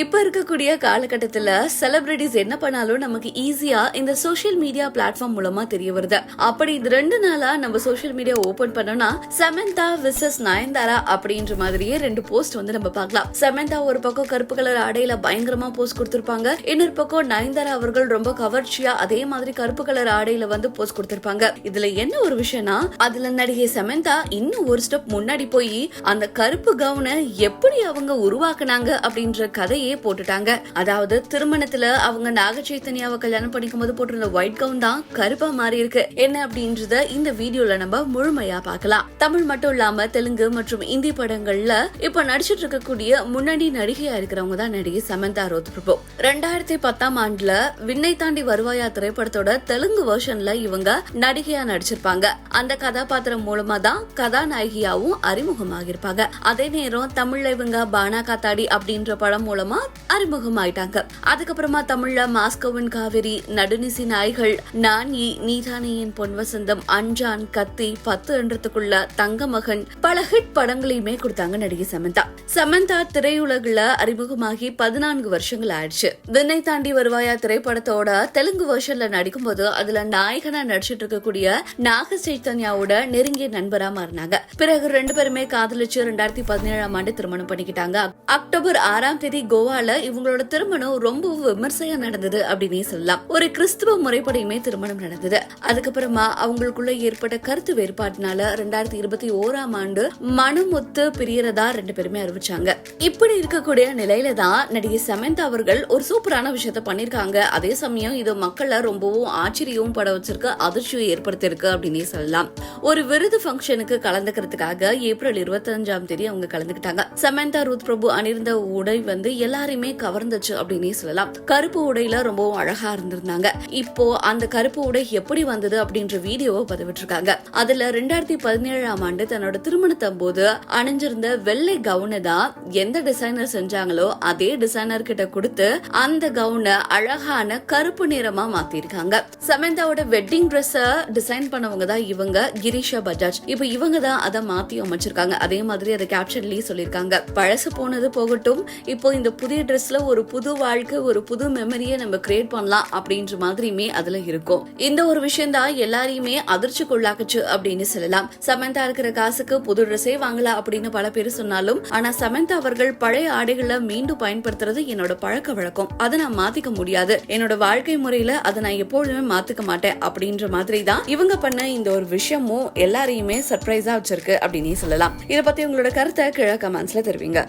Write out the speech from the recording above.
இப்போ இருக்கக்கூடிய காலகட்டத்தில் செலிபிரிட்டிஸ் என்ன பண்ணாலும் நமக்கு ஈஸியா இந்த சோஷியல் மீடியா பிளாட்ஃபார்ம் மூலமா தெரிய வருது. அப்படி இது ரெண்டு நாளா நம்ம சோஷியல் மீடியா ஓபன் பண்ணோம்னா சமந்தா விசஸ் நயன்தாரா அப்படின்ற மாதிரியே ரெண்டு போஸ்ட் வந்து நம்ம பார்க்கலாம். சமந்தா ஒரு பக்கம் கருப்பு கலர் ஆடையில பயங்கரமா போஸ்ட் கொடுத்திருப்பாங்க. இன்னொரு பக்கம் நயன்தாரா அவர்கள் ரொம்ப கவர்ச்சியா அதே மாதிரி கருப்பு கலர் ஆடையில வந்து போஸ்ட் கொடுத்திருப்பாங்க. இதுல என்ன ஒரு விஷயம்னா அதுல நடிகை சமந்தா இன்னும் ஒரு ஸ்டெப் முன்னாடி போய் அந்த கருப்பு கவுனை எப்படி அவங்க உருவாக்குனாங்க அப்படின்ற கதையை போட்டுட்டாங்க. அதாவது திருமணத்துல அவங்க நாக சைத்தன்யாவை கல்யாணம் பண்ணிக்கும் போது போட்டிருந்த ஒயிட் கவுன் தான் கருப்பா மாறி இருக்கு என்ன அப்படின்றத இந்த வீடியோல நம்ம முழுமையா பார்க்கலாம். தமிழ் மட்டும் இல்லாம தெலுங்கு மற்றும் இந்தி படங்கள்ல இப்ப நடிச்சிட்டு இருக்கக்கூடிய முன்னணி நடிகையா இருக்கிறவங்க தான் நடிகை சமந்தா ரோத் பிரபு ரெண்டாயிரத்தி பத்தாம் ஆண்டுல விண்ணை தாண்டி வருவாயா திரைப்படத்தோட தெலுங்கு வெர்ஷன்ல இவங்க நடிகையா நடிச்சிருப்பாங்க. அந்த கதாபாத்திரம் மூலமா தான் கதாநாயகியாவும் அறிமுகமாகிருப்பாங்க அதே நேரம் தமிழ்ல இவங்க பானா காத்தாடி அப்படின்ற படம் மூலமா っ அறிமுகமாயிட்டாங்க. அதுக்கப்புறமா தமிழ்ல மாஸ்கோவின் காவிரி நடுநிசி நாய்கள் நானி நீதானியின் பொன் வசந்தம் அஞ்சான் கத்தி பத்து என்றதுக்குள்ள தங்க மகன் பல ஹிட் படங்களையுமே கொடுத்தாங்க நடிகை சமந்தா. சமந்தா திரையுலகில் அறிமுகமாகி பதினான்கு வருஷங்கள் ஆயிடுச்சு. விண்ணை தாண்டி வருவாயா திரைப்படத்தோட தெலுங்கு வெர்ஷன்ல நடிக்கும்போது அதுல நாயகனா நடிச்சிட்டு இருக்கக்கூடிய நாக சைத்தன்யாவோட நெருங்கிய நண்பரா மாறினாங்க. பிறகு ரெண்டு பேருமே காதலிச்சு ரெண்டாயிரத்தி பதினேழாம் ஆண்டு திருமணம் பண்ணிக்கிட்டாங்க. அக்டோபர் ஆறாம் தேதி கோவால இவங்களோட திருமணம் ரொம்ப விமர்சையா நடந்தது அப்படின்னே சொல்லலாம். ஒரு கிறிஸ்துவ முறைப்படியுமே திருமணம் நடந்தது. அதுக்கப்புறமா அவங்களுக்குள்ள ஏற்பட்ட கருத்து வேறுபாட்டினால ரெண்டாயிரத்தி இருபத்தி ஓராம் ஆண்டு மனமொத்து பிரியறதா ரெண்டு பேருமே அறிவிச்சாங்க. இப்படி இருக்கக்கூடிய நிலையில தான் நடிகை சமந்தா அவர்கள் ஒரு சூப்பரான விஷயத்த பண்ணிருக்காங்க அதே சமயம் இது மக்களை ரொம்பவும் ஆச்சரியவும் பட வச்சிருக்கு அதிர்ச்சியை ஏற்படுத்தியிருக்கு அப்படின்னே சொல்லலாம். ஒரு விருது ஃபங்க்ஷனுக்கு கலந்துக்கிறதுக்காக ஏப்ரல் இருபத்தி அஞ்சாம் தேதி அவங்க கலந்துக்கிட்டாங்க. சமந்தா ரூத் பிரபு அணிந்த உடை வந்து எல்லாமே கவர்ந்துச்சு அப்படின்னே சொல்லலாம். கருப்பு உடையில ரொம்பவும் அழகா இருந்திருந்தாங்க. இப்போ அந்த கருப்பு உடை எப்படி வந்தது அப்படின்ற வீடியோவை பதிவிட்டிருக்காங்க. அதுல ரெண்டாயிரத்தி பதினேழாம் ஆண்டு தன்னோட திருமணத்தின் போது அணிஞ்சிருந்த வெள்ளை கவுனை தான் எந்த டிசைனர் செஞ்சாங்களோ அதே டிசைனர் கிட்ட கொடுத்து அந்த கவுனை அழகான கருப்பு நிறமா மாத்திருக்காங்க. சமந்தாவோட வெட்டிங் ட்ரெஸ் டிசைன் பண்ணவங்க தான் இவங்க கிரீஷா பஜாஜ். இப்போ இவங்க தான் அதை மாத்தி அமைச்சிருக்காங்க. அதே மாதிரி அதை கேப்ஷன்லயே சொல்லிருக்காங்க பழசு போனது போகட்டும். இப்போ இந்த புதிய ட்ரெஸ்ல ஒரு புது வாழ்க்கை ஒரு புது மெமரியை நம்ம கிரியேட் பண்ணலாம் அப்படின்ற மாதிரியுமே அதுல இருக்கும். இந்த ஒரு விஷயம் தான் எல்லாரையுமே அதிர்ச்சிக்குள்ளாக்குச்சு அப்படின்னு சொல்லலாம். சமந்தா இருக்கிற காசுக்கு புது ட்ரெஸ்ஸே வாங்கலாம் அப்படின்னு பல பேர் சொன்னாலும் ஆனா சமந்தா அவர்கள் பழைய ஆடைகளை மீண்டும் பயன்படுத்துறது என்னோட பழக்க வழக்கம். அதை நான் மாத்திக்க முடியாது. என்னோட வாழ்க்கை முறையில அதை நான் எப்பொழுதுமே மாத்திக்க மாட்டேன் அப்படின்ற மாதிரி தான் இவங்க பண்ண இந்த ஒரு விஷயமும் எல்லாரையுமே சர்ப்ரைஸா வச்சிருக்கு அப்படின்னே சொல்லலாம். இதை பத்தி உங்களோட கருத்தை கீழே கமெண்ட்ஸ்ல தெரிவிங்க.